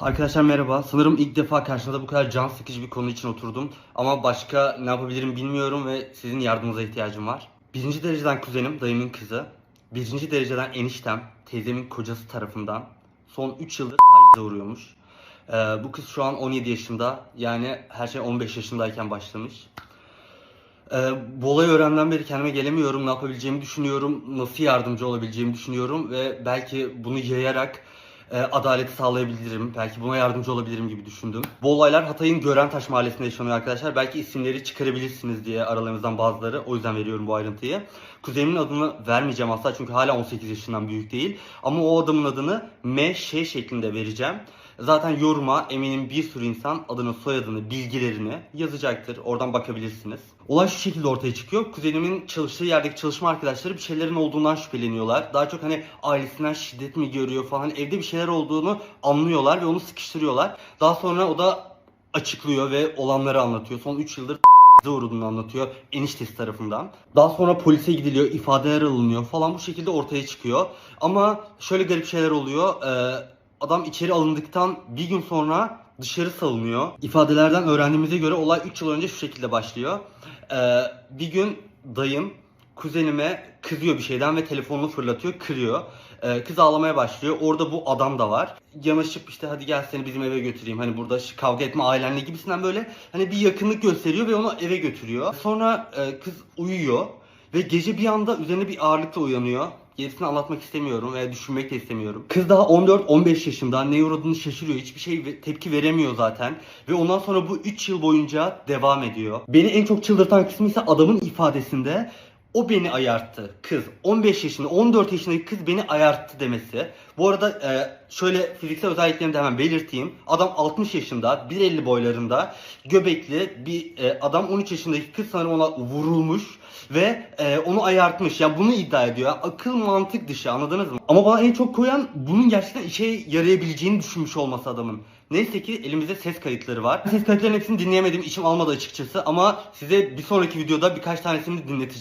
Arkadaşlar merhaba. Sanırım ilk defa karşınızda bu kadar can sıkıcı bir konu için oturdum. Ama başka ne yapabilirim bilmiyorum ve sizin yardımınıza ihtiyacım var. Birinci dereceden kuzenim, dayımın kızı. Birinci dereceden eniştem, teyzemin kocası tarafından son 3 yıldır tacize uğruyormuş. Ee, bu kız şu an 17 yaşında. Yani her şey 15 yaşındayken başlamış. Ee, bu olayı öğrenden beri kendime gelemiyorum. Ne yapabileceğimi düşünüyorum. Nasıl yardımcı olabileceğimi düşünüyorum. Ve belki bunu yayarak e, adaleti sağlayabilirim. Belki buna yardımcı olabilirim gibi düşündüm. Bu olaylar Hatay'ın Görentaş mahallesinde yaşanıyor arkadaşlar. Belki isimleri çıkarabilirsiniz diye aralarınızdan bazıları. O yüzden veriyorum bu ayrıntıyı. Kuzenimin adını vermeyeceğim asla çünkü hala 18 yaşından büyük değil. Ama o adamın adını M, Ş şeklinde vereceğim. Zaten yoruma eminim bir sürü insan adını, soyadını, bilgilerini yazacaktır. Oradan bakabilirsiniz. Olay şu şekilde ortaya çıkıyor. Kuzenimin çalıştığı yerdeki çalışma arkadaşları bir şeylerin olduğundan şüpheleniyorlar. Daha çok hani ailesinden şiddet mi görüyor falan evde bir şeyler olduğunu anlıyorlar ve onu sıkıştırıyorlar. Daha sonra o da açıklıyor ve olanları anlatıyor. Son 3 yıldır uğradığını anlatıyor eniştesi tarafından. Daha sonra polise gidiliyor, ifadeler alınıyor falan bu şekilde ortaya çıkıyor. Ama şöyle garip şeyler oluyor. Ee, adam içeri alındıktan bir gün sonra dışarı salınıyor. İfadelerden öğrendiğimize göre olay 3 yıl önce şu şekilde başlıyor. Ee, bir gün dayım kuzenime kızıyor bir şeyden ve telefonunu fırlatıyor, kırıyor. Ee, kız ağlamaya başlıyor. Orada bu adam da var. Yanaşıp işte hadi gel seni bizim eve götüreyim. Hani burada kavga etme ailenle gibisinden böyle hani bir yakınlık gösteriyor ve onu eve götürüyor. Sonra e, kız uyuyor ve gece bir anda üzerine bir ağırlıkla uyanıyor. Gerisini anlatmak istemiyorum veya düşünmek de istemiyorum. Kız daha 14-15 yaşında neye uğradığını şaşırıyor. Hiçbir şey tepki veremiyor zaten. Ve ondan sonra bu 3 yıl boyunca devam ediyor. Beni en çok çıldırtan kısmı ise adamın ifadesinde o beni ayarttı. Kız 15 yaşında 14 yaşındaki kız beni ayarttı demesi. Bu arada e, şöyle fiziksel özelliklerini de hemen belirteyim. Adam 60 yaşında 1.50 boylarında göbekli bir e, adam 13 yaşındaki kız sanırım ona vurulmuş ve e, onu ayartmış. Yani bunu iddia ediyor. Akıl mantık dışı anladınız mı? Ama bana en çok koyan bunun gerçekten işe yarayabileceğini düşünmüş olması adamın. Neyse ki elimizde ses kayıtları var. Ses kayıtlarının hepsini dinleyemedim. içim almadı açıkçası ama size bir sonraki videoda birkaç tanesini dinleteceğim.